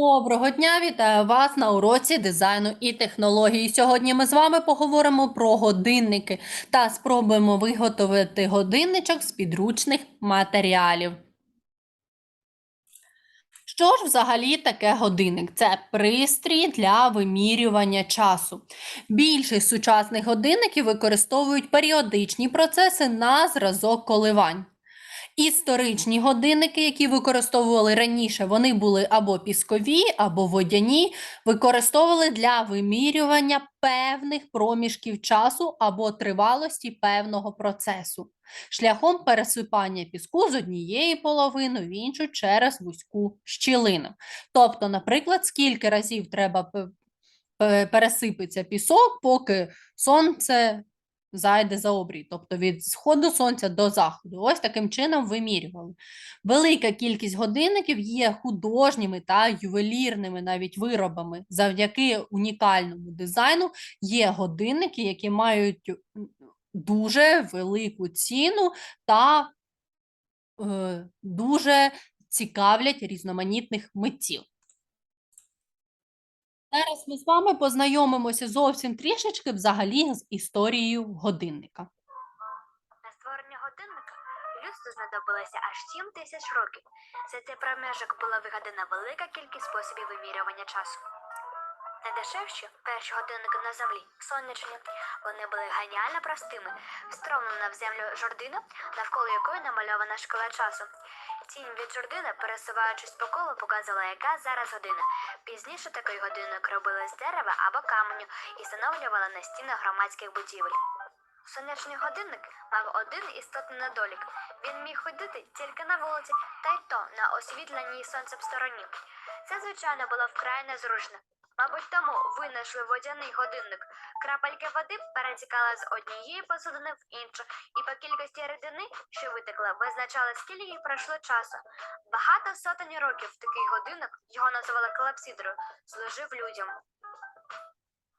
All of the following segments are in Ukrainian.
Доброго дня, вітаю вас на уроці дизайну і технології. Сьогодні ми з вами поговоримо про годинники та спробуємо виготовити годинничок з підручних матеріалів. Що ж взагалі таке годинник? Це пристрій для вимірювання часу. Більшість сучасних годинників використовують періодичні процеси на зразок коливань. Історичні годинники, які використовували раніше, вони були або піскові, або водяні, використовували для вимірювання певних проміжків часу або тривалості певного процесу, шляхом пересипання піску з однієї половини в іншу через вузьку щілину. Тобто, наприклад, скільки разів треба пе- пе- пересипеться пісок, поки сонце зайде за обрій, тобто від сходу сонця до заходу. Ось таким чином вимірювали. Велика кількість годинників є художніми та ювелірними навіть виробами. Завдяки унікальному дизайну є годинники, які мають дуже велику ціну та е, дуже цікавлять різноманітних митців. Зараз ми з вами познайомимося зовсім трішечки взагалі з історією годинника. На створення годинника людству знадобилося аж 7 тисяч років. За цей проміжок була вигадана велика кількість способів вимірювання часу. Найдешевші перші годинники на землі сонячні. Вони були геніально простими, встромлена в землю жордина, навколо якої намальована шкала часу. Тінь від жордини, пересуваючись по колу, показувала, яка зараз година. Пізніше такий годинник робили з дерева або каменю і встановлювали на стінах громадських будівель. Сонячний годинник мав один істотний недолік. Він міг ходити тільки на вулиці, та й то на освітленій сонцем стороні. Це, звичайно, було вкрай незручно. Мабуть, тому винайшли водяний годинник. Крапельки води перетікали з однієї посудини в іншу, і по кількості рідини, що витекла, визначали, скільки пройшло часу. Багато сотень років такий годинник, його називали клапсідрою, служив людям.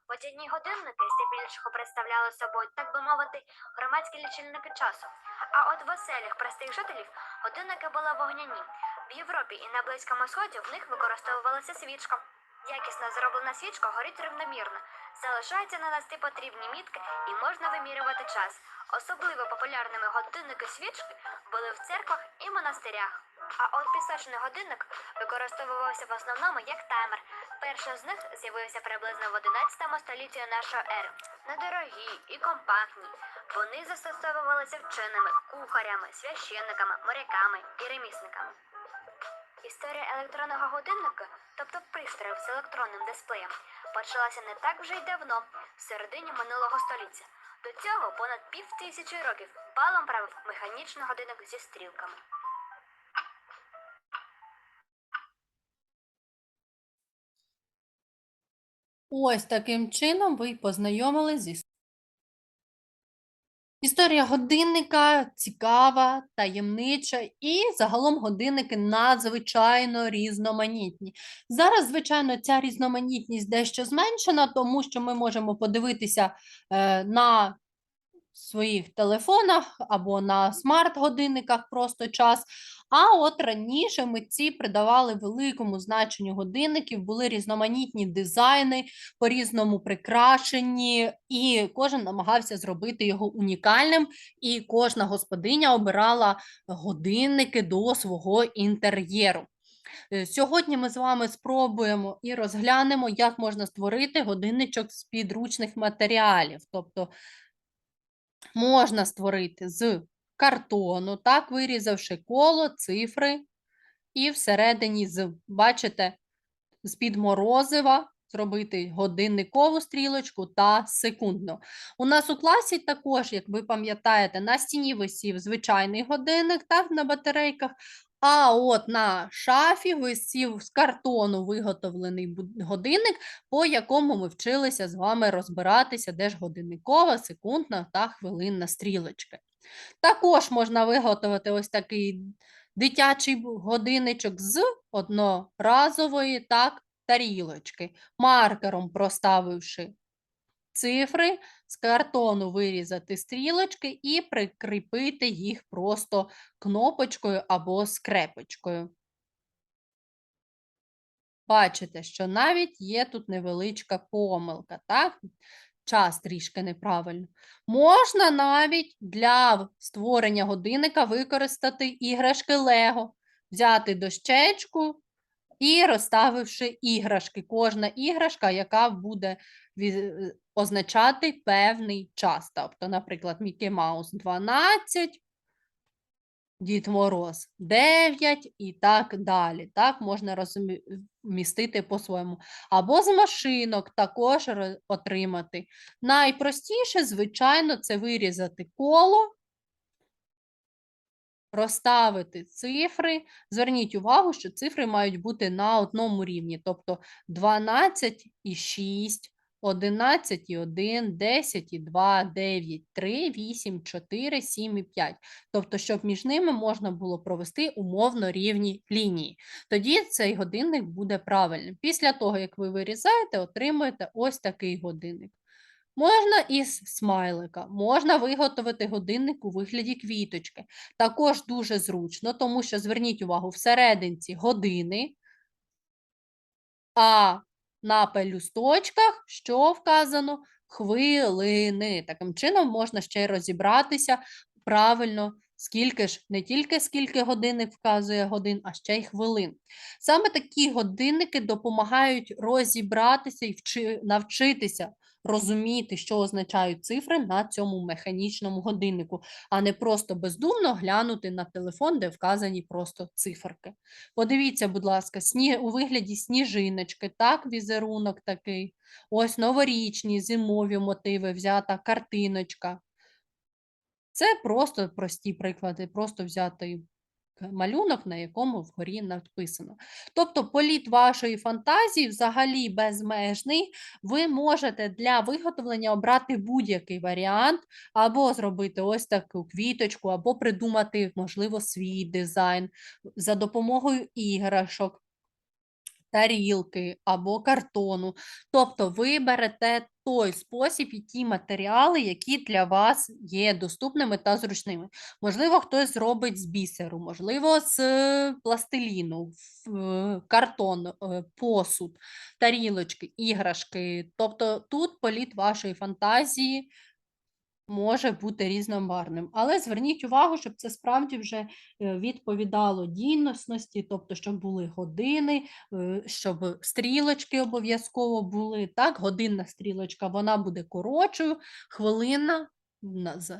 Водяні годинники здебільшого представляли собою, так би мовити, громадські лічильники часу. А от в оселях простих жителів годинники були вогняні. В Європі і на Близькому Сході в них використовувалася свічка. Якісно зроблена свічка горить рівномірно. Залишається нанести потрібні мітки і можна вимірювати час. Особливо популярними годинники свічки були в церквах і монастирях. А от пісочний годинник використовувався в основному як таймер. Перший з них з'явився приблизно в 11 столітті нашої ери. Недорогі і компактні. Вони застосовувалися вченими, кухарями, священниками, моряками і ремісниками. Історія електронного годинника, тобто пристроїв з електронним дисплеєм, почалася не так вже й давно, в середині минулого століття. До цього понад пів тисячі років балом правив механічний годинник зі стрілками. Ось таким чином ви познайомились зі Історія годинника цікава, таємнича, і загалом годинники надзвичайно різноманітні. Зараз, звичайно, ця різноманітність дещо зменшена, тому що ми можемо подивитися е, на своїх телефонах або на смарт-годинниках просто час. А от раніше митці придавали великому значенню годинників, були різноманітні дизайни, по-різному прикрашені, і кожен намагався зробити його унікальним, і кожна господиня обирала годинники до свого інтер'єру. Е, Сьогодні ми з вами спробуємо і розглянемо, як можна створити годинничок з підручних матеріалів. Тобто можна створити з картону, так, вирізавши коло, цифри, і всередині з, бачите, з-під морозива зробити годинникову стрілочку та секундну. У нас у класі також, як ви пам'ятаєте, на стіні висів звичайний годинник, так, на батарейках, а от на шафі висів з картону виготовлений годинник, по якому ми вчилися з вами розбиратися, де ж годинникова, секундна та хвилинна стрілочки. Також можна виготовити ось такий дитячий годинничок з одноразової так, тарілочки, маркером проставивши цифри, з картону вирізати стрілочки і прикріпити їх просто кнопочкою або скрепочкою. бачите, що навіть є тут невеличка помилка, так? Час трішки неправильно. Можна навіть для створення годинника використати іграшки Лего, взяти дощечку і розставивши іграшки. Кожна іграшка, яка буде означати певний час. Тобто, наприклад, Мікі Маус 12, Дід Мороз 9 і так далі. Так можна розмістити по-своєму. Або з машинок також отримати. Найпростіше, звичайно, це вирізати коло, розставити цифри. Зверніть увагу, що цифри мають бути на одному рівні, тобто 12 і 6, 11 і 1, 10 і 2, 9, 3, 8, 4, 7 і 5. Тобто, щоб між ними можна було провести умовно рівні лінії. Тоді цей годинник буде правильним. Після того, як ви вирізаєте, отримуєте ось такий годинник. Можна із смайлика, можна виготовити годинник у вигляді квіточки. Також дуже зручно, тому що зверніть увагу, всерединці години, а на пелюсточках що вказано? Хвилини. Таким чином можна ще й розібратися правильно, скільки ж, не тільки скільки годинник вказує годин, а ще й хвилин. Саме такі годинники допомагають розібратися і навчитися розуміти, що означають цифри на цьому механічному годиннику, а не просто бездумно глянути на телефон, де вказані просто циферки. Подивіться, будь ласка, сні... у вигляді сніжиночки, так, візерунок такий. Ось новорічні, зимові мотиви, взята картиночка. Це просто прості приклади, просто взятий к- малюнок, на якому вгорі написано. Тобто політ вашої фантазії взагалі безмежний. Ви можете для виготовлення обрати будь-який варіант, або зробити ось таку квіточку, або придумати, можливо, свій дизайн за допомогою іграшок тарілки або картону. Тобто ви берете той спосіб і ті матеріали, які для вас є доступними та зручними. Можливо, хтось зробить з бісеру, можливо, з е, пластиліну, е, картон, е, посуд, тарілочки, іграшки. Тобто тут політ вашої фантазії може бути різномарним. Але зверніть увагу, щоб це справді вже е, відповідало дійсності, тобто, щоб були години, е, щоб стрілочки обов'язково були. Так, годинна стрілочка вона буде коротшою, хвилина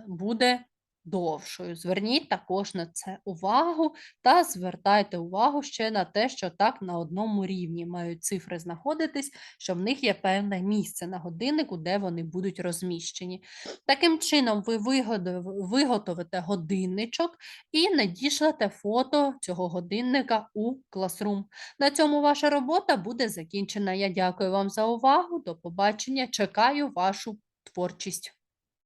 буде довшою. Зверніть також на це увагу та звертайте увагу ще на те, що так на одному рівні мають цифри знаходитись, що в них є певне місце на годиннику, де вони будуть розміщені. Таким чином, ви виготовите годинничок і надішлете фото цього годинника у Classroom. На цьому ваша робота буде закінчена. Я дякую вам за увагу. До побачення. Чекаю вашу творчість.